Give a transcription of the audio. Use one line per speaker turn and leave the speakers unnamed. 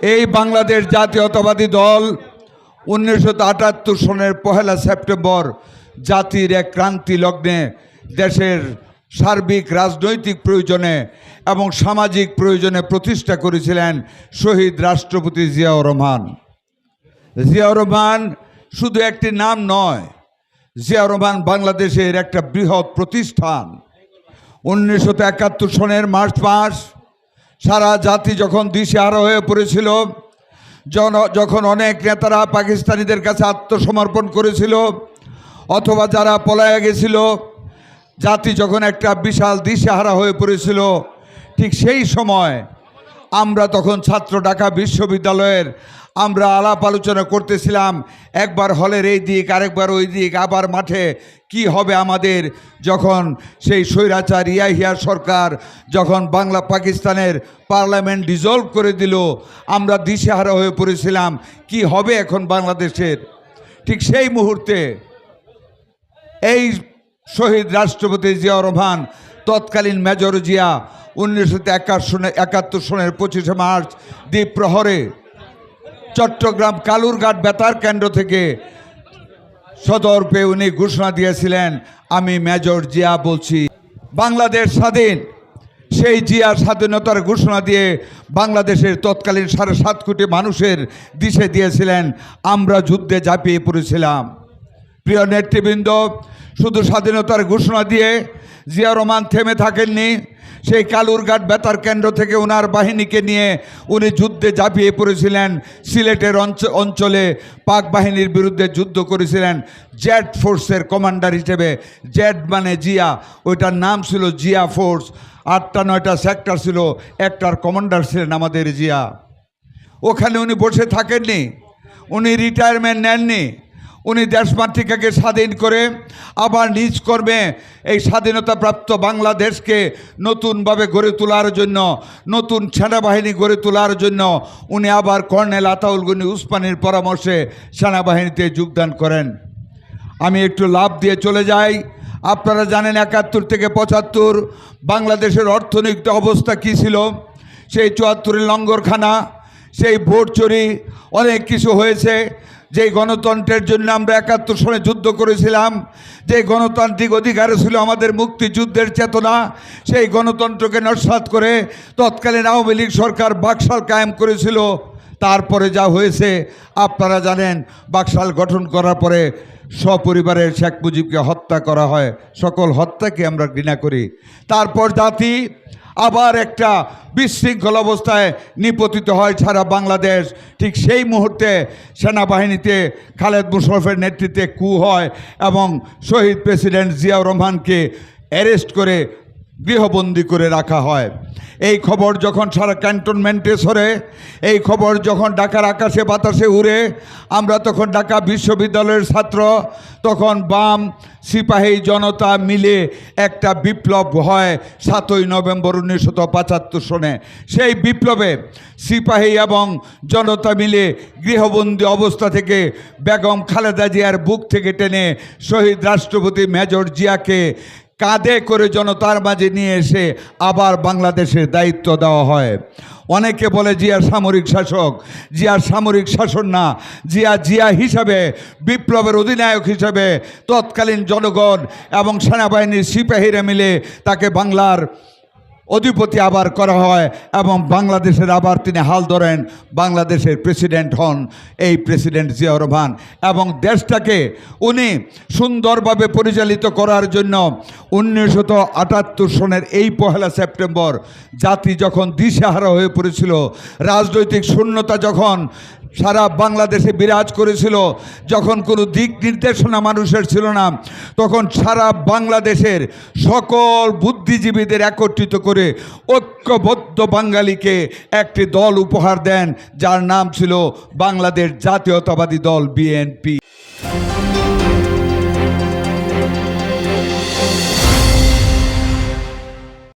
এই বাংলাদেশ জাতীয়তাবাদী দল উনিশশো আটাত্তর সনের পহেলা সেপ্টেম্বর জাতির এক ক্রান্তি লগ্নে দেশের সার্বিক রাজনৈতিক প্রয়োজনে এবং সামাজিক প্রয়োজনে প্রতিষ্ঠা করেছিলেন শহীদ রাষ্ট্রপতি জিয়াউর রহমান। জিয়াউর রহমান শুধু একটি নাম নয়, জিয়াউর রহমান বাংলাদেশের একটা বৃহৎ প্রতিষ্ঠান। উনিশশো একাত্তর সনের মার্চ মাস সারা জাতি যখন দিশেহারা হয়ে পড়েছিল যখন অনেক নেতারা পাকিস্তানিদের কাছে আত্মসমর্পণ করেছিল, অথবা যারা পলায়া গেছিল, জাতি যখন একটা বিশাল দিশেহারা হয়ে পড়েছিল, ঠিক সেই সময় আমরা তখন ছাত্র ঢাকা বিশ্ববিদ্যালয়ের আমরা আলাপ আলোচনা করতেছিলাম, একবার হলের এই দিক, আরেকবার ওই দিক, আবার মাঠে কি হবে আমাদের? যখন সেই স্বৈরাচার ইয়াহিয়া সরকার যখন বাংলা পাকিস্তানের পার্লামেন্ট ডিজলভ করে দিল, আমরা দিশেহারা হয়ে পড়েছিলাম, কি হবে এখন বাংলাদেশের? ঠিক সেই মুহূর্তে এই শহীদ রাষ্ট্রপতি জিয়াউর রহমান তৎকালীন মেজর জিয়া উনিশশো একাত্তর সনের পঁচিশে মার্চ দ্বীপ প্রহরে চট্টগ্রাম কালুরঘাট বেতার কেন্দ্র থেকে সদর পেয়ে উনি ঘোষণা দিয়েছিলেন, আমি মেজর জিয়া বলছি। বাংলাদেশ স্বাধীন। সেই জিয়ার স্বাধীনতার ঘোষণা দিয়ে বাংলাদেশের তৎকালীন সাড়ে সাত কোটি মানুষের দিশে দিয়েছিলেন, আমরা যুদ্ধে ঝাঁপিয়ে পড়েছিলাম। প্রিয় নেতৃবৃন্দ, শুধু স্বাধীনতার ঘোষণা দিয়ে জিয়া রহমান থেমে থাকেননি, সেই কালুরঘাট বেতার কেন্দ্র থেকে ওনার বাহিনীকে নিয়ে উনি যুদ্ধে ঝাঁপিয়ে পড়েছিলেন, সিলেটের অঞ্চলে পাক বাহিনীর বিরুদ্ধে যুদ্ধ করেছিলেন জেড ফোর্সের কমান্ডার হিসেবে। জেড মানে জিয়া, ওইটার নাম ছিল জিয়া ফোর্স, আটটা, নয়টা সেক্টর ছিল, একটার কমান্ডার ছিলেন আমাদের জিয়া। ওখানে উনি বসে থাকেননি, উনি রিটায়ারমেন্ট নেননি উনি দেশমাতৃকাকে স্বাধীন করে আবার নিজ কর্মে এই স্বাধীনতাপ্রাপ্ত বাংলাদেশকে নতুনভাবে গড়ে তোলার জন্য, নতুন সেনাবাহিনী গড়ে তোলার জন্য উনি আবার কর্নেল আতাউল গনি উসমানির পরামর্শে সেনাবাহিনীতে যোগদান করেন। আমি একটু লাভ দিয়ে চলে যাই। আপনারা জানেন একাত্তর থেকে পঁচাত্তর বাংলাদেশের অর্থনৈতিক অবস্থা কী ছিল? সেই চুয়াত্তরের লঙ্গরখানা, সেই ভোট চুরি, অনেক কিছু হয়েছে। যেই গণতন্ত্রের জন্য আমরা একাত্তর সনে যুদ্ধ করেছিলাম, যে গণতান্ত্রিক অধিকার ছিল আমাদের মুক্তিযুদ্ধের চেতনা, সেই গণতন্ত্রকে নস্বাত করে তৎকালীন আওয়ামী লীগ সরকার বাকশাল কায়েম করেছিল। তারপরে যা হয়েছে, আপনারা জানেন, বাকশাল গঠন করার পরে সপরিবারের শেখ মুজিবকে হত্যা করা হয়। সকল হত্যাকে আমরা ঘৃণা করি। তারপর জাতি আবার একটা বিশৃঙ্খল অবস্থায় নিপতিত হয় সারা বাংলাদেশ। ঠিক সেই মুহূর্তে সেনাবাহিনীতে খালেদ মুশরফের নেতৃত্বে কু হয় এবং শহীদ প্রেসিডেন্ট জিয়াউর রহমানকে অ্যারেস্ট করে গৃহবন্দী করে রাখা হয়। এই খবর যখন সারা ক্যান্টনমেন্টে সরে, এই খবর যখন ঢাকার আকাশে বাতাসে উড়ে, আমরা তখন ঢাকা বিশ্ববিদ্যালয়ের ছাত্র, তখন বাম সিপাহী জনতা মিলে একটা বিপ্লব হয় সাতই নভেম্বর উনিশশো পঁচাত্তর সনে। সেই বিপ্লবে সিপাহী এবং জনতা মিলে গৃহবন্দী অবস্থা থেকে বেগম খালেদা জিয়ার বুক থেকে টেনে শহীদ রাষ্ট্রপতি মেজর জিয়াকে কাঁধে করে জনতার মাঝে নিয়ে এসে আবার বাংলাদেশের দায়িত্ব দেওয়া হয়। অনেকে বলে জিয়া সামরিক শাসক, জিয়া সামরিক শাসন না, জিয়া জিয়া হিসাবে, বিপ্লবের অধিনায়ক হিসাবে তৎকালীন জনগণ এবং সেনাবাহিনীর সিপাহীরা মিলে তাকে বাংলার অধিপতি আবার করা হয় এবং বাংলাদেশের আবার তিনি হাল ধরেন। বাংলাদেশের প্রেসিডেন্ট হন এই প্রেসিডেন্ট জিয়াউর রহমান এবং দেশটাকে উনি সুন্দরভাবে পরিচালিত করার জন্য উনিশশত আটাত্তর সনের এই পহেলা সেপ্টেম্বর জাতি যখন দিশেহারা হয়ে পড়েছিল, রাজনৈতিক শূন্যতা যখন সারা বাংলাদেশে বিরাজ করেছিল। যখন কোনো দিক নির্দেশনা মানুষের ছিল না, তখন সারা বাংলাদেশের সকল বুদ্ধিজীবীদের একত্রিত করে ঐক্যবদ্ধ বাঙালিকে একটি দল উপহার দেন, যার নাম ছিল বাংলাদেশ জাতীয়তাবাদী দল বিএনপি।